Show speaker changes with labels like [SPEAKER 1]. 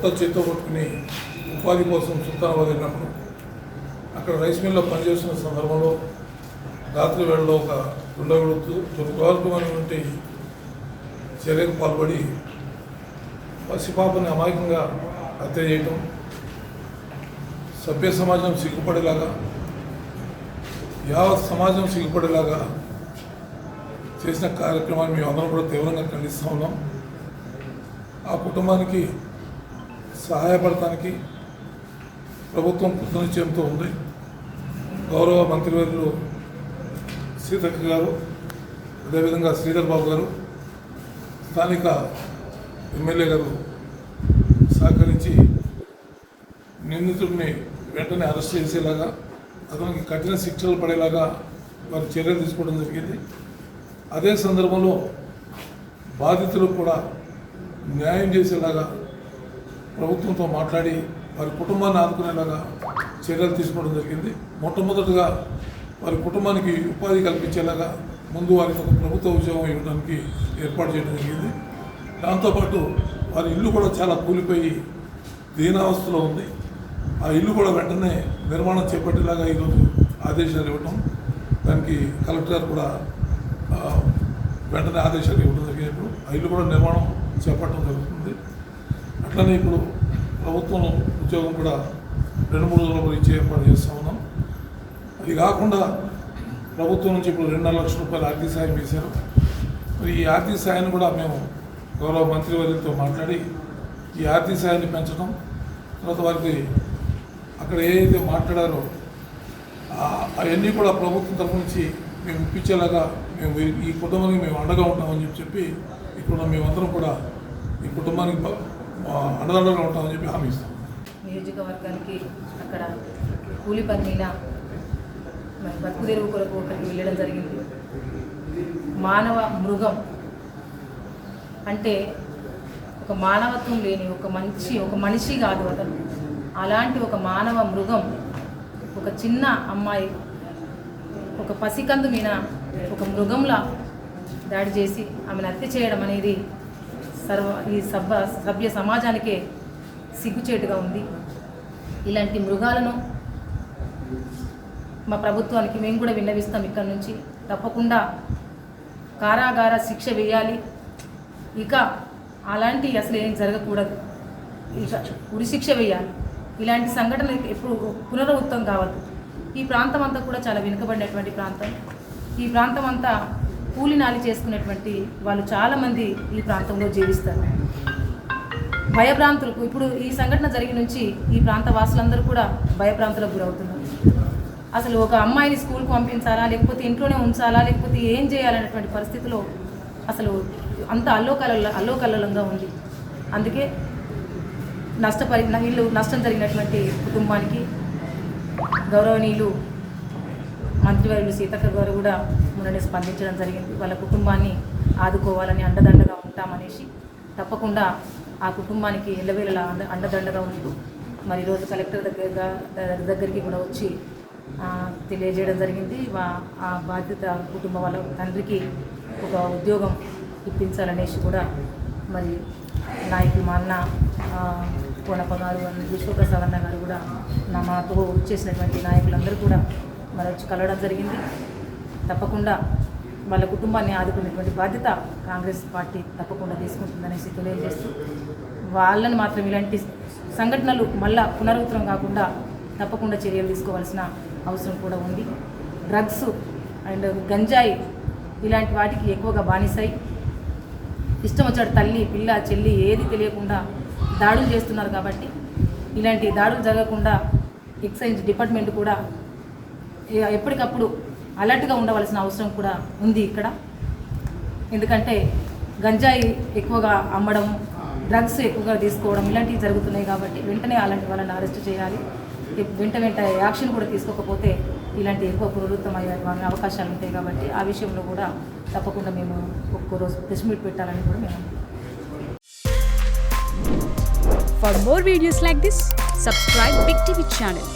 [SPEAKER 1] కొత్త చేతితో పట్టుకుని ఉపాధి కోసం సుల్తానాబాద్ వెళ్ళినప్పుడు అక్కడ రైస్ మిల్లో పనిచేస్తున్న సందర్భంలో రాత్రి వేళలో ఒక దుండగుడుతూ దుర్మార్గమైనటువంటి చర్యకు పాల్పడి పసిపాపని అమాయకంగా హత్య చేయటం సభ్య సమాజం సిగ్గుపడేలాగా యావత్ సమాజం సిగ్గుపడేలాగా చేసిన కార్యక్రమాన్ని మేము అందరం కూడా తీవ్రంగా ఖండిస్తూ ఉన్నాం. ఆ కుటుంబానికి సహాయపడటానికి ప్రభుత్వం కృతనిశ్చయంతో ఉంది. గౌరవ మంత్రివర్యులు సీతక్క గారు అదేవిధంగా శ్రీధర్ బాబు గారు స్థానిక ఎమ్మెల్యే గారు సహకరించి నిందితుడిని వెంటనే అరెస్ట్ చేసేలాగా అతనికి కఠిన శిక్షలు పడేలాగా వారు చర్యలు తీసుకోవడం జరిగింది. అదే సందర్భంలో బాధితులకు కూడా న్యాయం చేసేలాగా ప్రభుత్వంతో మాట్లాడి వారి కుటుంబాన్ని ఆదుకునేలాగా చర్యలు తీసుకోవడం జరిగింది. మొట్టమొదటిగా వారి కుటుంబానికి ఉపాధి కల్పించేలాగా ముందు వారికి ఒక ప్రభుత్వ ఉద్యోగం ఇవ్వడానికి ఏర్పాటు చేయడం జరిగింది. దాంతోపాటు వారి ఇల్లు కూడా చాలా కూలిపోయి దీనావస్థలో ఉంది. ఆ ఇల్లు కూడా వెంటనే నిర్మాణం చేపట్టేలాగా ఈరోజు ఆదేశాలు ఇవ్వటం దానికి కలెక్టర్ గారు కూడా వెంటనే ఆదేశాలు ఇవ్వడం జరిగినప్పుడు ఆ ఇల్లు కూడా నిర్మాణం చేపట్టడం జరుగుతుంది. అట్లనే ఇప్పుడు ప్రభుత్వం ఉద్యోగం కూడా రెండు మూడు రోజుల్లో ఇచ్చే ఏర్పాటు చేస్తూ ఉన్నాం. అది కాకుండా ప్రభుత్వం నుంచి ఇప్పుడు రెండున్నర లక్షల రూపాయలు ఆర్థిక సాయం వేశారు మరి ఈ ఆర్థిక సాయాన్ని కూడా మేము గౌరవ మంత్రివర్యులతో మాట్లాడి ఈ ఆర్థిక సాయాన్ని పెంచడం తర్వాత వారికి అక్కడ ఏదైతే మాట్లాడారో అవన్నీ కూడా ప్రభుత్వం తరఫు నుంచి మేము ఇప్పించేలాగా మేము ఈ- కుటుంబానికి మేము అండగా ఉంటామని చెప్పి చెప్పి మేమందరం కూడా ఈ కుటుంబానికి బ- ఉంటామని చెప్పి హామీ ఇస్తాం.
[SPEAKER 2] నియోజకవర్గానికి అక్కడ కూలి పని మీద మరి బతుకు తెరువు కొరకు అక్కడికి వెళ్ళడం జరిగింది. మానవ మృగం అంటే ఒక మానవత్వం లేని ఒక మంచి ఒక మనిషి కాదు అతను. అలాంటి ఒక మానవ మృగం ఒక చిన్న అమ్మాయి ఒక పసికందు మీద ఒక మృగంలా దాడి చేసి ఆమెను హత్య చేయడం అనేది సర్వ ఈ సభ సభ్య సమాజానికే సిగ్గుచేటుగా ఉంది. ఇలాంటి మృగాలను మా ప్రభుత్వానికి మేము కూడా విన్నవిస్తాం ఇక్కడ నుంచి. తప్పకుండా కారాగార శిక్ష వేయాలి. ఇక అలాంటి అసలు ఏం జరగకూడదు. ఇక ఉరిశిక్ష వేయాలి. ఇలాంటి సంఘటన ఎప్పుడు పునరావృతం కావద్దు. ఈ ప్రాంతం అంతా కూడా చాలా వెనుకబడినటువంటి ప్రాంతం. ఈ ప్రాంతం అంతా కూలి నాలి చేసుకునేటువంటి వాళ్ళు చాలామంది ఈ ప్రాంతంలో జీవిస్తారు. భయభ్రాంతులకు ఇప్పుడు ఈ సంఘటన జరిగి నుంచి ఈ ప్రాంత వాసులందరూ కూడా భయభ్రాంతులకు గురవుతున్నారు. అసలు ఒక అమ్మాయిని స్కూల్కి పంపించాలా లేకపోతే ఇంట్లోనే ఉంచాలా లేకపోతే ఏం చేయాలనేటువంటి పరిస్థితిలో అసలు అంత అల్లోకల అల్లోకల్లంగా ఉంది. అందుకే నష్టపరి వీళ్ళు నష్టం జరిగినటువంటి కుటుంబానికి గౌరవనీయులు మంత్రివర్యులు సీతక్క గారు కూడా మొన్ననే స్పందించడం జరిగింది. వాళ్ళ కుటుంబాన్ని ఆదుకోవాలని అండదండగా ఉంటామనేసి తప్పకుండా ఆ కుటుంబానికి ఎల్లవేళలా అండ అండదండగా ఉంటూ మరి ఈరోజు కలెక్టర్ దగ్గరగా దగ్గరికి కూడా వచ్చి తెలియజేయడం జరిగింది. ఆ బాధ్యత కుటుంబ వాళ్ళ తండ్రికి ఒక ఉద్యోగం ఇప్పించాలనేసి కూడా మరి నాయకులు మా అన్న కోనప్ప గారు విశ్వప్రసాద్ అన్న గారు కూడా నా మాతో వచ్చేసినటువంటి నాయకులందరూ కూడా మరి వచ్చి కలవడం జరిగింది. తప్పకుండా వాళ్ళ కుటుంబాన్ని ఆదుకునేటువంటి బాధ్యత కాంగ్రెస్ పార్టీ తప్పకుండా తీసుకుంటుందనేసి తెలియజేస్తూ వాళ్ళని మాత్రం ఇలాంటి సంఘటనలు మళ్ళా పునరుత్తరం కాకుండా తప్పకుండా చర్యలు తీసుకోవాల్సిన అవసరం కూడా ఉంది. డ్రగ్స్ అండ్ గంజాయి ఇలాంటి వాటికి ఎక్కువగా బానిసాయి ఇష్టం వచ్చాడు తల్లి పిల్ల చెల్లి ఏది తెలియకుండా దాడులు చేస్తున్నారు కాబట్టి ఇలాంటి దాడులు జరగకుండా ఎక్సైజ్ డిపార్ట్మెంట్ కూడా ఎప్పటికప్పుడు అలర్ట్గా ఉండవలసిన అవసరం కూడా ఉంది ఇక్కడ. ఎందుకంటే గంజాయి ఎక్కువగా అమ్మడం డ్రగ్స్ ఎక్కువగా తీసుకోవడం ఇలాంటివి జరుగుతున్నాయి కాబట్టి వెంటనే అలాంటి వాళ్ళని అరెస్ట్ చేయాలి. వెంట వెంట యాక్షన్ కూడా తీసుకోకపోతే ఇలాంటి ఎక్కువ పునరుద్ధం అయ్యే అవకాశాలు ఉంటాయి కాబట్టి ఆ విషయంలో కూడా తప్పకుండా మేము ఒక్కో రోజు ప్రెస్ మీట్ పెట్టాలని కూడా మేము
[SPEAKER 3] For more videos like this, subscribe Big TV channel.